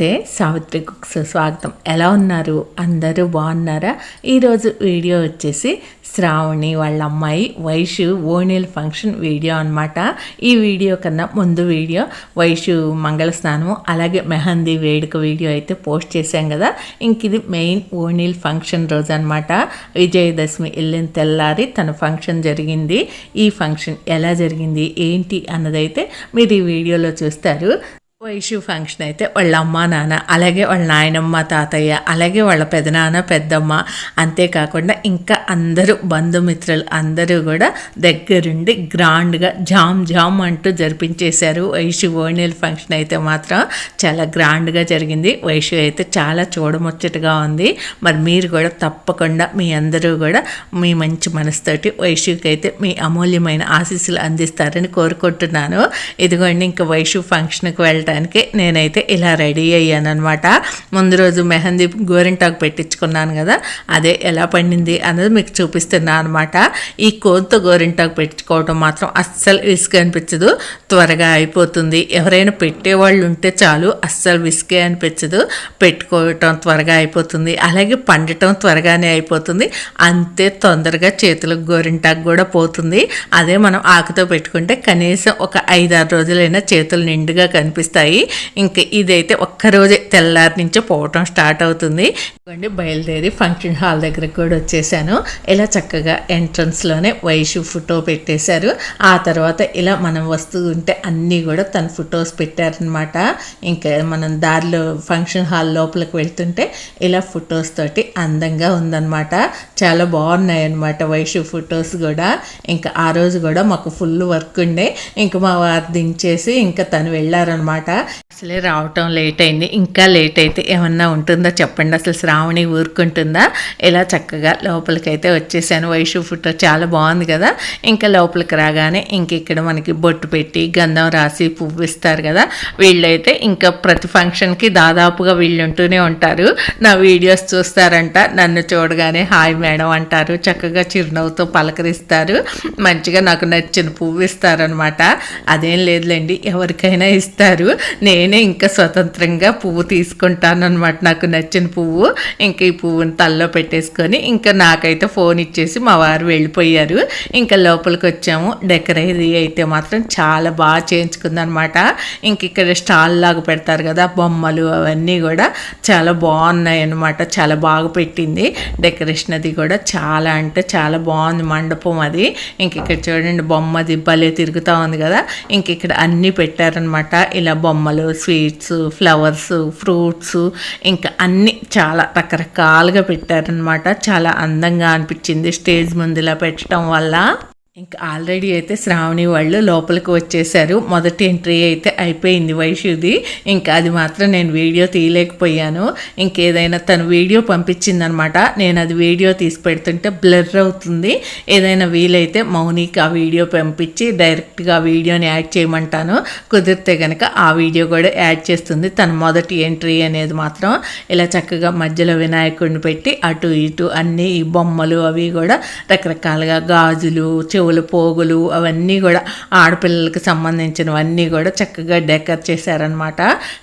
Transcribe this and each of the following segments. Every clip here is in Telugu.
నమస్తే సావిత్రి కుక్స్ స్వాగతం. ఎలా ఉన్నారు? అందరూ బాగున్నారా? ఈరోజు వీడియో వచ్చేసి శ్రావణి వాళ్ళ అమ్మాయి వైషు ఓణిల్ ఫంక్షన్ వీడియో అన్నమాట. ఈ వీడియో కన్నా ముందు వీడియో వైషు మంగళ స్నానం అలాగే మెహందీ వేడుక వీడియో అయితే పోస్ట్ చేశాం కదా. ఇంక ఇది మెయిన్ ఓణీల్ ఫంక్షన్ రోజు అనమాట విజయదశమి వెళ్ళిన తెల్లారి తన ఫంక్షన్ జరిగింది. ఈ ఫంక్షన్ ఎలా జరిగింది? ఏంటి? అన్నదైతే మీరు ఈ వీడియోలో చూస్తారు. వైషు ఫంక్షన్ అయితే వాళ్ళ అమ్మ నాన్న అలాగే వాళ్ళ నాయనమ్మ తాతయ్య అలాగే వాళ్ళ పెదనాన్న పెద్దమ్మ అంతేకాకుండా ఇంకా అందరూ బంధుమిత్రులు అందరూ కూడా దగ్గరుండి గ్రాండ్గా జామ్ జామ్ అంటూ జరిపించేశారు. వైషు ఓణిల్ ఫంక్షన్ అయితే మాత్రం చాలా గ్రాండ్గా జరిగింది. వైషు అయితే చాలా చూడముచ్చటగా ఉంది. మరి మీరు కూడా తప్పకుండా మీ అందరూ కూడా మీ మంచి మనసుతోటి వైషుకి అయితే మీ అమూల్యమైన ఆశీస్సులు అందిస్తారని కోరుకుంటున్నాను. ఇదిగోండి ఇంకా వైషు ఫంక్షన్కి వెళ్ళటానికి నేనైతే ఇలా రెడీ అయ్యాను అనమాట ముందు రోజు మెహందీ గోరింటాకు పెట్టించుకున్నాను కదా అదే ఎలా పండింది అన్నది మీకు చూపిస్తున్నాను అనమాట ఈ కోన్తో గోరింటాకు పెట్టుకోవడం మాత్రం అస్సలు విసుగు అనిపించదు. త్వరగా అయిపోతుంది. ఎవరైనా పెట్టేవాళ్ళు ఉంటే చాలు అస్సలు విసుగే అనిపించదు. పెట్టుకోవటం త్వరగా అయిపోతుంది. అలాగే పండటం త్వరగానే అయిపోతుంది. అంతే తొందరగా చేతులకు గోరింటాకు కూడా పోతుంది. అదే మనం ఆకుతో పెట్టుకుంటే కనీసం ఒక ఐదారు రోజులైనా చేతులు నిండుగా కనిపిస్తాయి. ఇంకా ఇదైతే ఒక్కరోజే తెల్లారి నుంచే పోవటం స్టార్ట్ అవుతుంది. ఇవ్వండి బయలుదేరి ఫంక్షన్ హాల్ దగ్గరకు కూడా వచ్చేసాను. ఇలా చక్కగా ఎంట్రన్స్లోనే వైషు ఫోటో పెట్టేశారు. ఆ తర్వాత ఇలా మనం వస్తూ ఉంటే అన్నీ కూడా తన ఫొటోస్ పెట్టారనమాట ఇంకా మనం దారిలో ఫంక్షన్ హాల్ లోపలికి వెళ్తుంటే ఇలా ఫొటోస్ తోటి అందంగా ఉందన్నమాట. చాలా బాగున్నాయి అనమాట వైషు ఫొటోస్ కూడా. ఇంకా ఆ రోజు కూడా మాకు ఫుల్ వర్క్ ఉండే. ఇంకా మా వారు దించేసి ఇంకా తను వెళ్ళారనమాట అసలే రావటం లేట్ అయింది. ఇంకా లేట్ అయితే ఏమన్నా ఉంటుందో చెప్పండి? అసలు శ్రావణి ఊరుకుంటుందా? ఇలా చక్కగా లోపలికైతే వచ్చేసాను. వైషు ఫోటో చాలా బాగుంది కదా. ఇంకా లోపలికి రాగానే ఇంక ఇక్కడ మనకి బొట్టు పెట్టి గంధం రాసి పువ్వు ఇస్తారు కదా. వీళ్ళైతే ఇంకా ప్రతి ఫంక్షన్కి దాదాపుగా వీళ్ళు ఉంటూనే ఉంటారు. నా వీడియోస్ చూస్తారంట. నన్ను చూడగానే హాయ్ మేడం అంటారు. చక్కగా చిరునవ్వుతో పలకరిస్తారు. మంచిగా నాకు నచ్చిన పువ్వు ఇస్తారనమాట అదేం లేదులేండి ఎవరికైనా ఇస్తారు. నేనే ఇంకా స్వతంత్రంగా పువ్వు తీసుకుంటాను అనమాట నాకు నచ్చిన పువ్వు. ఇంకా ఈ పువ్వుని తల్లో పెట్టేసుకొని ఇంకా నాకైతే ఫోన్ ఇచ్చేసి మా వారు వెళ్ళిపోయారు. ఇంకా లోపలికి వచ్చాము. డెకరేరీ అయితే మాత్రం చాలా బాగా చేయించుకుందనమాట. ఇంక ఇక్కడ స్టాల్ లాగా పెడతారు కదా బొమ్మలు అవన్నీ కూడా చాలా బాగున్నాయి అనమాట చాలా బాగా పెట్టింది. డెకరేషన్ అది కూడా చాలా అంటే చాలా బాగుంది మండపం అది. ఇంక ఇక్కడ చూడండి బొమ్మది భలే తిరుగుతూ ఉంది కదా. ఇంక ఇక్కడ అన్నీ పెట్టారనమాట ఇలా బొమ్మలు స్వీట్స్ ఫ్లవర్స్ ఫ్రూట్స్ ఇంకా అన్నీ చాలా రకరకాలుగా పెట్టారనమాట చాలా అందంగా అనిపించింది స్టేజ్ ముందులా పెట్టడం వల్ల. ఇంకా ఆల్రెడీ అయితే శ్రావణి వాళ్ళు లోపలికి వచ్చేసారు. మొదటి ఎంట్రీ అయితే అయిపోయింది వైషుది ఇంకా అది మాత్రం నేను వీడియో తీయలేకపోయాను. ఇంకేదైనా తను వీడియో పంపించిందనమాట. నేను అది వీడియో తీసి పెడుతుంటే బ్లర్ అవుతుంది. ఏదైనా వీలైతే మౌనికి ఆ వీడియో పంపించి డైరెక్ట్గా ఆ వీడియోని యాడ్ చేయమంటాను. కుదిరితే కనుక ఆ వీడియో కూడా యాడ్ చేస్తుంది. తన మొదటి ఎంట్రీ అనేది మాత్రం ఇలా చక్కగా మధ్యలో వినాయకుడిని పెట్టి అటు ఇటు అన్నీ ఈ బొమ్మలు అవి కూడా రకరకాలుగా గాజులు చెవు చెవులు పోగులు అవన్నీ కూడా ఆడపిల్లలకి సంబంధించినవన్నీ కూడా చక్కగా డెకర్ చేశారనమాట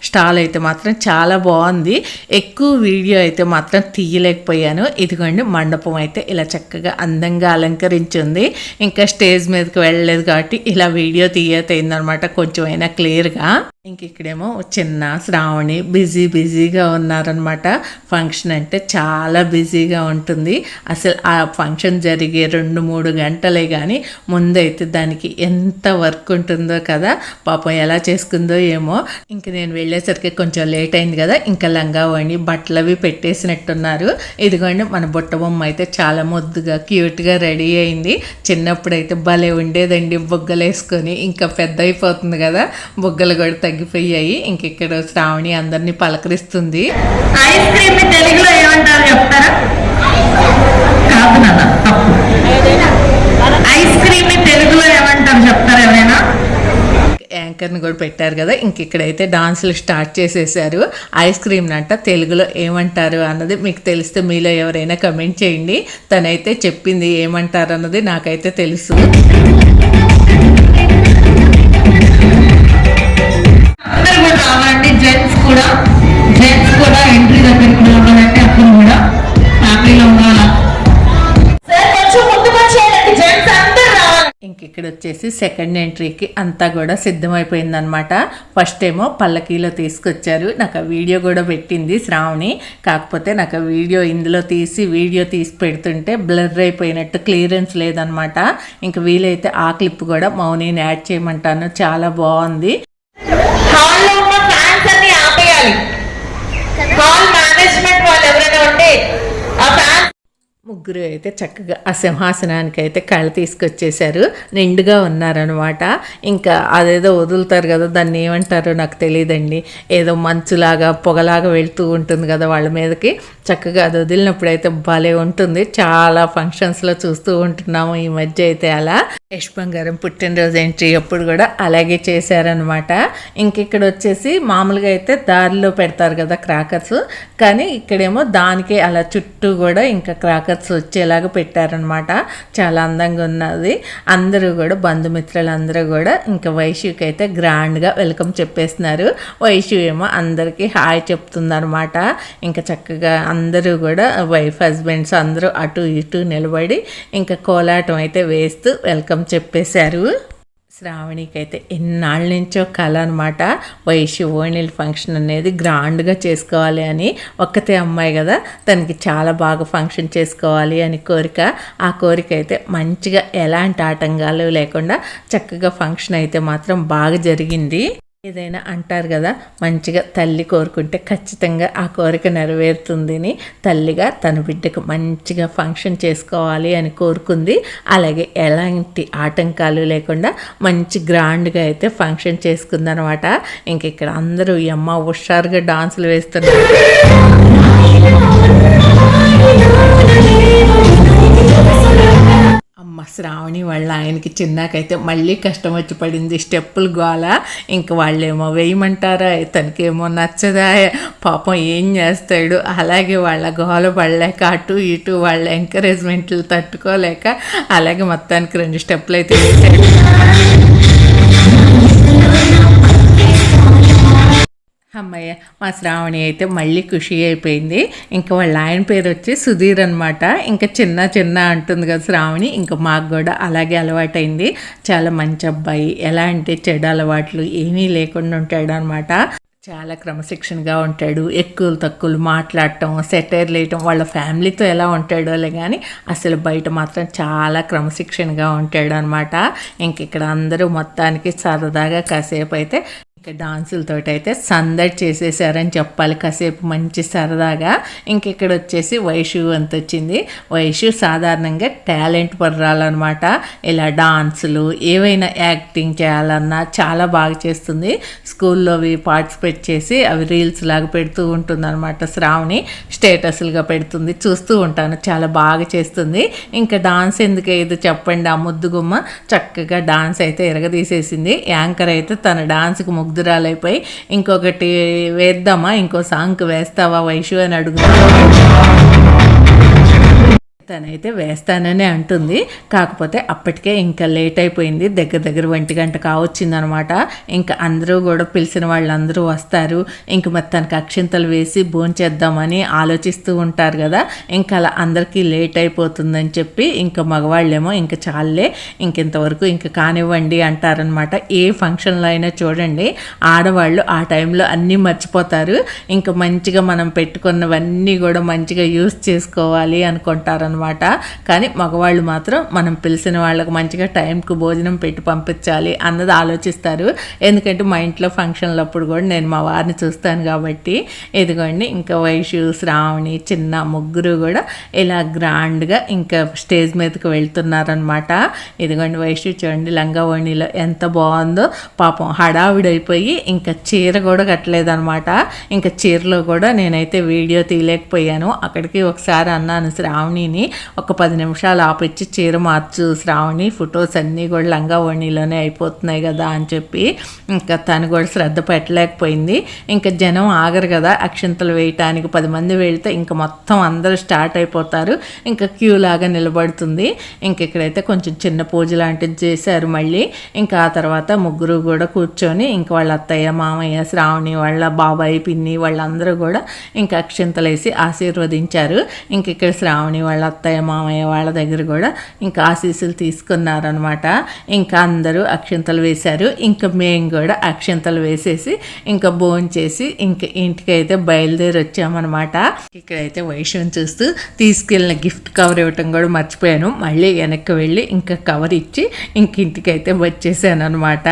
స్టాల్ అయితే మాత్రం చాలా బాగుంది. ఎక్కువ వీడియో అయితే మాత్రం తీయలేకపోయాను. ఇదిగోండి మండపం అయితే ఇలా చక్కగా అందంగా అలంకరించింది. ఇంకా స్టేజ్ మీదకి వెళ్ళలేదు కాబట్టి ఇలా వీడియో తీయతయిందనమాట కొంచెం అయినా క్లియర్గా. ఇంక ఇక్కడేమో చిన్న శ్రావణి బిజీ బిజీగా ఉన్నారనమాట ఫంక్షన్ అంటే చాలా బిజీగా ఉంటుంది. అసలు ఆ ఫంక్షన్ జరిగే రెండు మూడు గంటలే కానీ ముందైతే దానికి ఎంత వర్క్ ఉంటుందో కదా పాపం ఎలా చేసుకుందో ఏమో. ఇంక నేను వెళ్ళేసరికి కొంచెం లేట్ అయింది కదా ఇంకా లంగా వాణి బట్టలు అవి పెట్టేసినట్టున్నారు. ఇదిగోండి మన బుట్ట బొమ్మ అయితే చాలా ముద్దుగా క్యూట్గా రెడీ అయింది. చిన్నప్పుడైతే భలే ఉండేదండి బుగ్గలు వేసుకొని ఇంకా పెద్ద అయిపోతుంది కదా బుగ్గలు కూడా తగ్గిపోయాయి. ఇంక ఇక్కడ శ్రావణి అందరినీ పలకరిస్తుంది. ఐస్ క్రీమ్ని తెలుగులో ఏమంటారు చెప్తారా? కాదు నాన్న తప్పు. ఐస్ క్రీమ్ తెలుగులో ఏమంటారు చెప్తారా ఎవరైనా? యాంకర్ని కూడా పెట్టారు కదా ఇంక ఇక్కడైతే డాన్సులు స్టార్ట్ చేసేసారు ఐస్ క్రీమ్ అంట తెలుగులో ఏమంటారు అన్నది మీకు తెలిస్తే మీలో ఎవరైనా కమెంట్ చేయండి. తనైతే చెప్పింది ఏమంటారు అన్నది నాకైతే తెలుసు. వచ్చేసి సెకండ్ ఎంట్రీకి అంతా కూడా సిద్ధమైపోయిందనమాట ఫస్ట్ ఏమో పల్లకీలో తీసుకొచ్చారు. నాకు ఆ వీడియో కూడా పెట్టింది శ్రావణి. కాకపోతే నాకు ఆ వీడియో ఇందులో తీసి వీడియో తీసి పెడుతుంటే బ్లర్ అయిపోయినట్టు క్లియరెన్స్ లేదనమాట ఇంక వీలైతే ఆ క్లిప్ కూడా మౌనిని యాడ్ చేయమంటాను. చాలా బాగుంది. హాల్లో ఉన్న ఫ్యాన్స్ అన్ని ఆపేయాలి. హాల్ మేనేజ్మెంట్ వాళ్ళు ఎవరైనా ఉంటే ముగ్గురు అయితే చక్కగా ఆ సింహాసనానికి అయితే కళ్ళు తీసుకొచ్చేసారు నిండుగా ఉన్నారనమాట ఇంకా అదేదో వదులుతారు కదా దాన్ని ఏమంటారో నాకు తెలియదండి. ఏదో మంచులాగా పొగలాగా వెళ్తూ ఉంటుంది కదా వాళ్ళ మీదకి. చక్కగా అది వదిలినప్పుడు అయితే భలే ఉంటుంది. చాలా ఫంక్షన్స్లో చూస్తూ ఉంటున్నాము ఈ మధ్య అయితే అలా. యష్ బంగారం పుట్టినరోజు ఎంట్రీ అప్పుడు కూడా అలాగే చేశారనమాట ఇంక ఇక్కడ వచ్చేసి మామూలుగా అయితే దారిలో పెడతారు కదా క్రాకర్స్. కానీ ఇక్కడేమో దానికే అలా చుట్టూ కూడా ఇంకా క్రాకర్స్ వచ్చేలాగా పెట్టారనమాట చాలా అందంగా ఉన్నది. అందరూ కూడా బంధుమిత్రులు అందరూ కూడా ఇంకా వైషుకి అయితే గ్రాండ్గా వెల్కమ్ చెప్పేస్తున్నారు. వైషు ఏమో అందరికీ హాయ్ చెప్తుందనమాట ఇంకా చక్కగా అందరూ కూడా వైఫ్ హస్బెండ్స్ అందరూ అటు ఇటు నిలబడి ఇంకా కోలాటం అయితే వేస్తూ వెల్కమ్ చెప్పేశారు. శ్రావణికి అయితే ఎన్నాళ్ళ నుంచో కళ అనమాట వైశ్య ఓణిల్ ఫంక్షన్ అనేది గ్రాండ్గా చేసుకోవాలి అని ఒక్కతే అమ్మాయి కదా తనకి చాలా బాగా ఫంక్షన్ చేసుకోవాలి అని కోరిక. ఆ కోరిక అయితే మంచిగా ఎలాంటి ఆటంకాలు లేకుండా చక్కగా ఫంక్షన్ అయితే మాత్రం బాగా జరిగింది. ఏదైనా అంటారు కదా మంచిగా తల్లి కోరుకుంటే ఖచ్చితంగా ఆ కోరిక నెరవేరుతుందని తల్లిగా తన బిడ్డకు మంచిగా ఫంక్షన్ చేసుకోవాలి అని కోరుకుంది. అలాగే ఎలాంటి ఆటంకాలు లేకుండా మంచి గ్రాండ్గా అయితే ఫంక్షన్ చేసుకుందనమాట. ఇంక ఇక్కడ అందరూ ఈ అమ్మ హుషారుగా డాన్సులు వేస్తున్నారు. శ్రావణి వాళ్ళ ఆయనకి చిన్నాకైతే మళ్ళీ కష్టం వచ్చి పడింది. స్టెప్పులు గోల. ఇంక వాళ్ళేమో వేయమంటారా? తనకేమో నచ్చదా? పాపం ఏం చేస్తాడు? అలాగే వాళ్ళ గోల పడలేక అటు ఇటు వాళ్ళ ఎంకరేజ్మెంట్లు తట్టుకోలేక అలాగే మొత్తానికి రెండు స్టెప్పులు అయితే వేసాడు. అమ్మయ్య మా శ్రావణి అయితే మళ్ళీ ఖుషి అయిపోయింది. ఇంకా వాళ్ళ ఆయన పేరు వచ్చి సుధీర్ అనమాట ఇంకా చిన్న చిన్న అంటుంది కదా శ్రావణి ఇంకా మాకు కూడా అలాగే అలవాటైంది. చాలా మంచి అబ్బాయి ఎలా అంటే చెడు అలవాట్లు ఏమీ లేకుండా ఉంటాడు అనమాట చాలా క్రమశిక్షణగా ఉంటాడు. ఎక్కువలు తక్కువలు మాట్లాడటం సెటైర్ వేయటం వాళ్ళ ఫ్యామిలీతో ఎలా ఉంటాడోలే కానీ అసలు బయట మాత్రం చాలా క్రమశిక్షణగా ఉంటాడు అనమాట ఇంక ఇక్కడ అందరూ మొత్తానికి సరదాగా కాసేపు అయితే ఇంకా డాన్సులతోటి అయితే సందడి చేసేసారని చెప్పాలి. కాసేపు మంచి సరదాగా ఇంక ఇక్కడ వచ్చేసి వైషు అంత వచ్చింది వైషు సాధారణంగా టాలెంట్ పర్రాలన్నమాట ఇలా డాన్సులు ఏవైనా యాక్టింగ్ చేయాలన్నా చాలా బాగా చేస్తుంది. స్కూల్లో అవి పార్టిసిపేట్ చేసి అవి రీల్స్ లాగా పెడుతూ ఉంటుంది అనమాట శ్రావణి. స్టేటస్లుగా పెడుతుంది. చూస్తూ ఉంటాను. చాలా బాగా చేస్తుంది. ఇంకా డాన్స్ ఎందుకు ఏదో చెప్పండి. ఆ ముద్దుగుమ్మ చక్కగా డాన్స్ అయితే ఎరగదీసేసింది. యాంకర్ అయితే తన డాన్స్కి ముగ్ధురాలైపోయి ఇంకొకటి వేద్దామా? ఇంకో సాంగ్ వేస్తావా వైషు అని అడుగుతాను తనైతే వేస్తానని అంటుంది. కాకపోతే అప్పటికే ఇంకా లేట్ అయిపోయింది. దగ్గర దగ్గర ఒంటి గంట కావచ్చిందనమాట. ఇంకా అందరూ కూడా పిలిచిన వాళ్ళందరూ వస్తారు. ఇంక మరి తనకి అక్షింతలు వేసి భోంచేద్దామని ఆలోచిస్తూ ఉంటారు కదా. ఇంకా అలా అందరికీ లేట్ అయిపోతుందని చెప్పి ఇంకా మగవాళ్ళేమో ఇంకా చాలే ఇంకెంతవరకు ఇంకా కానివ్వండి అంటారనమాట. ఏ ఫంక్షన్లో అయినా చూడండి ఆడవాళ్ళు ఆ టైంలో అన్నీ మర్చిపోతారు. ఇంకా మంచిగా మనం పెట్టుకున్నవన్నీ కూడా మంచిగా యూస్ చేసుకోవాలి అనుకుంటారనమాట. కానీ మగవాళ్ళు మాత్రం మనం పిలిచిన వాళ్ళకి మంచిగా టైంకు భోజనం పెట్టి పంపించాలి అన్నది ఆలోచిస్తారు. ఎందుకంటే మా ఇంట్లో ఫంక్షన్లు అప్పుడు కూడా నేను మా వారిని చూస్తాను కాబట్టి. ఇదిగోండి ఇంకా వైషు శ్రావణి చిన్న ముగ్గురు కూడా ఇలా గ్రాండ్గా ఇంకా స్టేజ్ మీదకి వెళ్తున్నారనమాట ఇదిగోండి వైషు చూడండి లంగావోణిలో ఎంత బాగుందో. పాపం హడావిడైపోయి ఇంకా చీర కూడా కట్టలేదనమాట ఇంకా చీరలో కూడా నేనైతే వీడియో తీయలేకపోయాను. అక్కడికి ఒకసారి అన్నాను శ్రావణిని ఒక పది నిమిషాలు ఆపిచ్చి చీర మార్చు శ్రావణి ఫొటోస్ అన్నీ కూడా లంగా ఓణిలోనే అయిపోతున్నాయి కదా అని చెప్పి ఇంకా తను కూడా శ్రద్ధ పెట్టలేకపోయింది. ఇంకా జనం ఆగరు కదా అక్షంతలు వేయటానికి. పది మంది వెళ్తే ఇంకా మొత్తం అందరూ స్టార్ట్ అయిపోతారు. ఇంకా క్యూ లాగా నిలబడుతుంది. ఇంక ఇక్కడైతే కొంచెం చిన్న పూజ లాంటిది చేశారు మళ్ళీ. ఇంకా ఆ తర్వాత ముగ్గురు కూడా కూర్చొని ఇంకా వాళ్ళ అత్తయ్య మామయ్య శ్రావణి వాళ్ళ బాబాయ్ పిన్ని వాళ్ళందరూ కూడా ఇంకా అక్షంతలు వేసి ఆశీర్వదించారు. ఇంక ఇక్కడ శ్రావణి వాళ్ళ అత్తయ్య మామయ్య వాళ్ళ దగ్గర కూడా ఇంకా ఆశీస్సులు తీసుకున్నారనమాట ఇంకా అందరూ అక్షంతలు వేశారు. ఇంకా మేము కూడా అక్షంతలు వేసేసి ఇంకా భోజనం చేసి ఇంకా ఇంటికైతే బయలుదేరి వచ్చామన్నమాట. ఇక్కడైతే వైష్యం చూస్తూ తీసుకెళ్ళిన గిఫ్ట్ కవర్ ఇవ్వటం కూడా మర్చిపోయాను. మళ్ళీ వెనక్కి వెళ్ళి ఇంకా కవర్ ఇచ్చి ఇంక ఇంటికైతే వచ్చేసాను అనమాట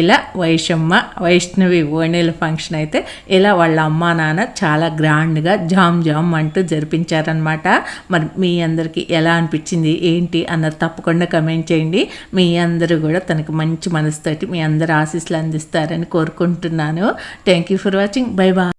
ఇలా వైషమ్మ వైష్ణవి ఓణీల ఫంక్షన్ అయితే ఇలా వాళ్ళ అమ్మా నాన్న చాలా గ్రాండ్గా జామ్ జామ్ అంటూ జరిపించారనమాట మరి మీ అందరికీ ఎలా అనిపించింది ఏంటి అన్నది తప్పకుండా కమెంట్ చేయండి. మీ అందరూ కూడా తనకు మంచి మనసుతోటి మీ అందరు ఆశీస్సులు అందిస్తారని కోరుకుంటున్నాను. Thank you for watching bye bye